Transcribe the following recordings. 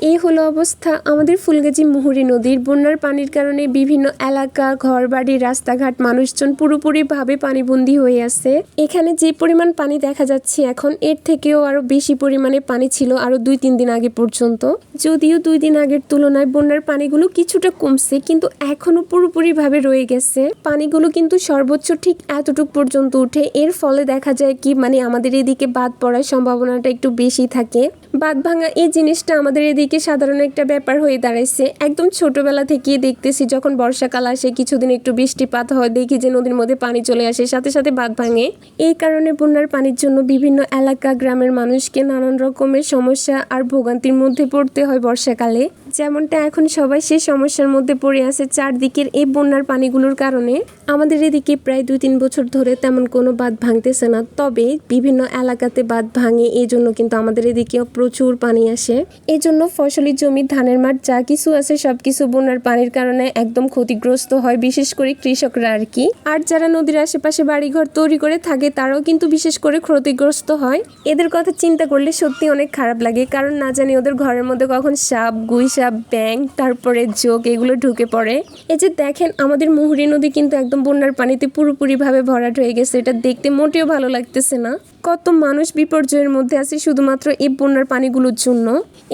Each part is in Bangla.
এই হলো অবস্থা। আমাদের ফুলগাজী মুহুরী নদীর বন্যার পানির কারণে বিভিন্ন এলাকা, ঘরবাড়ি, রাস্তাঘাট, মানুষজন পুরোপুরিভাবে পানিবন্দী হয়ে আছে। এখানে যে পরিমাণ পানি দেখা যাচ্ছে এখন, এর থেকেও আরও বেশি পরিমাণে পানি ছিল আরও দুই তিন দিন আগে পর্যন্ত। যদিও দুই দিন আগের তুলনায় বন্যার পানিগুলো কিছুটা কমছে, কিন্তু এখনও পুরোপুরিভাবে রয়ে গেছে। পানিগুলো কিন্তু সর্বোচ্চ ঠিক এতটুক পর্যন্ত উঠে, এর ফলে দেখা যায় কি মানে আমাদের এদিকে বাদ পড়ার সম্ভাবনাটা একটু বেশি থাকে। বাদ ভাঙা এই জিনিসটা আমাদের এদিকে সাধারণ একটা ব্যাপার হয়ে দাঁড়াইছে। একদম ছোটবেলা থেকেই দেখতেছি, যখন বর্ষাকাল আসে, কিছুদিন একটু বৃষ্টিপাত হয়, দেখি যে নদীর মধ্যে পানি চলে আসে, সাথে সাথে বাদ ভাঙে। এই কারণে বন্যার পানির জন্য বিভিন্ন এলাকা, গ্রামের মানুষকে নানান রকমের সমস্যা আর ভোগান্তির মধ্যে পড়তে হয় বর্ষাকালে। যেমনটা এখন সবাই সেই সমস্যার মধ্যে পড়ে আছে, চারদিকের এই বন্যার পানিগুলোর কারণে। আমাদের এদিকে প্রায় দুই তিন বছর ধরে তেমন কোনো বাঁধ ভাঙতেছে না, তবে বিভিন্ন এলাকাতে বাঁধ ভাঙে এই জন্য কিন্তু আমাদের এদিকেও প্রচুর পানি আসে। এই জন্য ফসলি জমি ধানের মাঠ যা কিছু আছে সবকিছু বন্যার পানির কারণে একদম ক্ষতিগ্রস্ত হয়, বিশেষ করে কৃষকরা আর কি। আর যারা নদীর আশেপাশে বাড়িঘর তৈরি করে থাকে, তারাও কিন্তু বিশেষ করে ক্ষতিগ্রস্ত হয়। এদের কথা চিন্তা করলে সত্যি অনেক খারাপ লাগে, কারণ না জানি ওদের ঘরের মধ্যে কখন সাপ, গুই সাপ ব্যাং তারপরে যোগ এগুলো ঢুকে পড়ে। এই যে দেখেন, আমাদের মুহুরী নদী কিন্তু একদম বন্যার পানিতে পুরোপুরিভাবে ভরাট হয়ে গেছে, এটা দেখতে মোটেও ভালো লাগতেছে না। কত মানুষ বিপর্যয়ের মধ্যে আছে, শুধুমাত্র এই বন্যার পানিগুলোর জন্য।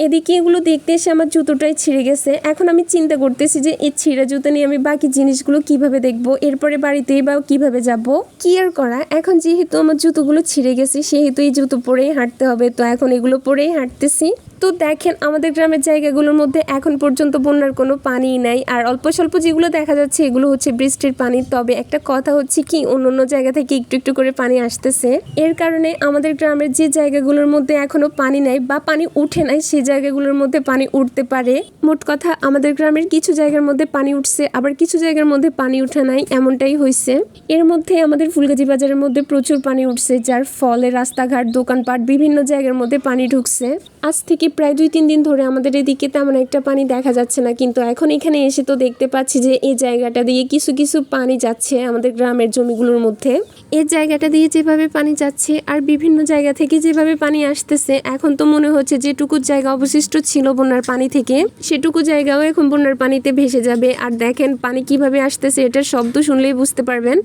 এদিকে এগুলো দেখতে এসে আমার জুতোটাই ছিঁড়ে গেছে। এখন আমি চিন্তা করতেছি যে, এই ছিঁড়া জুতো নিয়ে আমি বাকি জিনিসগুলো কীভাবে দেখব? এরপরে বাড়িতেই বা কীভাবে যাব? কি আর করা? এখন যেহেতু আমার জুতোগুলো ছিঁড়ে গেছে, সেহেতু এই জুতো পরেই হাঁটতে হবে। তো এখন এগুলো পরেই হাঁটতেছি। তো দেখেন আমাদের গ্রামের জায়গাগুলোর মধ্যে এখন পর্যন্ত বন্যার কোনো পানিই নাই। আর অল্প স্বল্প যেগুলো দেখা যাচ্ছে, এগুলো হচ্ছে বৃষ্টির পানি। তবে একটা কথা হচ্ছে কি অন্য অন্য জায়গা থেকে একটু একটু করে পানি আসতেছে। এর কারণে আমাদের গ্রামের যে জায়গাগুলোর মধ্যে এখনও পানি নাই বা পানি উঠে নাই সেই জায়গাগুলোর মধ্যে পানি উঠতে পারে। মোট কথা, আমাদের গ্রামের কিছু জায়গার মধ্যে পানি উঠছে, আবার কিছু জায়গার মধ্যে পানি উঠে নাই, এমনটাই হয়েছে এর মধ্যে আমাদের ফুলগাজী বাজারের মধ্যে প্রচুর পানি উঠছে, যার ফলে রাস্তাঘাট, দোকানপাট, বিভিন্ন জায়গার মধ্যে পানি ঢুকছে। আজ থেকে প্রায় দুই, তিন দিন ধরে আমাদের এদিকে তেমন একটা পানি দেখা যাচ্ছে না, কিন্তু এখন এখানে এসে তো দেখতে পাচ্ছি যে এই জায়গাটা দিয়ে কিছু কিছু পানি যাচ্ছে আমাদের গ্রামের জমিগুলোর মধ্যে। এই জায়গাটা দিয়ে যেভাবে পানি যাচ্ছে আর বিভিন্ন জায়গা থেকে যেভাবে পানি আসতেছে, এখন তো মনে হচ্ছে যেটুকু জায়গা অবশিষ্ট ছিল বন্যার পানি থেকে, সেটুকু জায়গাও এখন বন্যার পানিতে ভেসে যাবে। আর দেখেন পানি কীভাবে আসতেছে, এটার শব্দ শুনলেই বুঝতে পারবেন।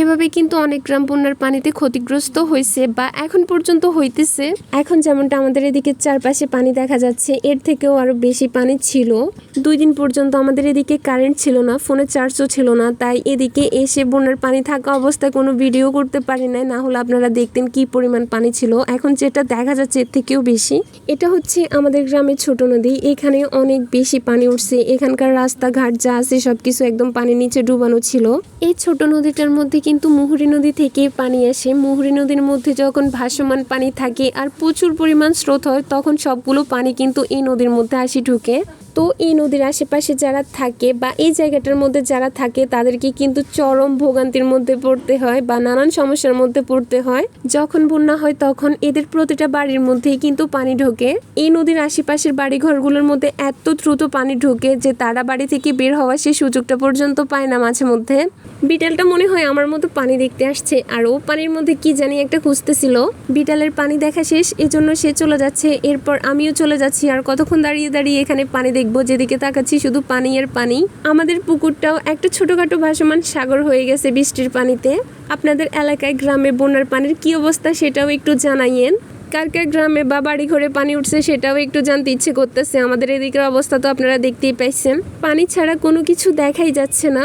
এভাবে কিন্তু অনেক গ্রাম বন্যার পানিতে ক্ষতিগ্রস্ত হয়েছে বা এখন পর্যন্ত হইতেছে। এখন যেমনটা আমাদের এদিকে চারপাশে পানি দেখা যাচ্ছে, এর থেকেও আরও বেশি পানি ছিল। দুই দিন পর্যন্ত আমাদের এদিকে কারেন্ট ছিল না ফোনে চার্জও ছিল না। তাই এদিকে এসে বন্যার পানি থাকা অবস্থায় কোনো ভিডিও করতে পারি নাই। না হলে আপনারা দেখতেন কি পরিমাণ পানি ছিল। এখন যেটা দেখা যাচ্ছে এর থেকেও বেশি। এটা হচ্ছে আমাদের গ্রামের ছোট নদী। এখানে অনেক বেশি পানি উঠছে। এখানকার রাস্তাঘাট যা আছে সবকিছু একদম পানির নিচে ডুবানো ছিল। এই ছোট নদীটার মধ্যে কিন্তু মুহুরী নদী থেকে পানি আসে। মুহুরী নদীর মধ্যে যখন ভাসমান পানি থাকে আর প্রচুর পরিমাণ স্রোত হয়, তখন সবগুলো পানি কিন্তু এই নদীর মধ্যে আসি ঢুকে। তো এই নদীর আশেপাশে যারা থাকে বা এই জায়গাটার মধ্যে যারা থাকে, তাদেরকে কিন্তু চরম ভোগান্তির মধ্যে পড়তে হয় বা নানান সমস্যার মধ্যে পড়তে হয়। যখন বন্যা হয়, তখন এদের প্রতিটা বাড়ির মধ্যেই কিন্তু পানি ঢোকে। এই নদীর আশেপাশের বাড়ি ঘরগুলোর মধ্যে এত দ্রুত পানি ঢোকে যে তারা বাড়ি থেকে বের হওয়া সেই সুযোগটা পর্যন্ত পায় না মাঝে মধ্যে। বিড়ালটা মনে হয় আমার মতো পানি দেখতে আসছে। আর ও পানির মধ্যে কি জানি একটা খুঁজতেছিল। বিড়ালের পানি দেখা শেষ, এজন্য সে চলে যাচ্ছে। এরপর আমিও চলে যাচ্ছি আর কতক্ষণ দাঁড়িয়ে দাঁড়িয়ে এখানে পানি দেখব, যেদিকে তাকাচ্ছি শুধু পানি আর পানি। আমাদের পুকুরটাও একটা ছোটখাটো ভাসমান সাগর হয়ে গেছে বৃষ্টির পানিতে। আপনাদের এলাকায় গ্রামে বন্যার পানির কি অবস্থা সেটাও একটু জানাইয়েন। কার কার গ্রামে বা বাড়ি ঘরে পানি উঠছে সেটাও একটু জানতে ইচ্ছে করতেছে। আমাদের এদিকের অবস্থা তো আপনারা দেখতেই পাইছেন। পানি ছাড়া কোনো কিছু দেখাই যাচ্ছে না।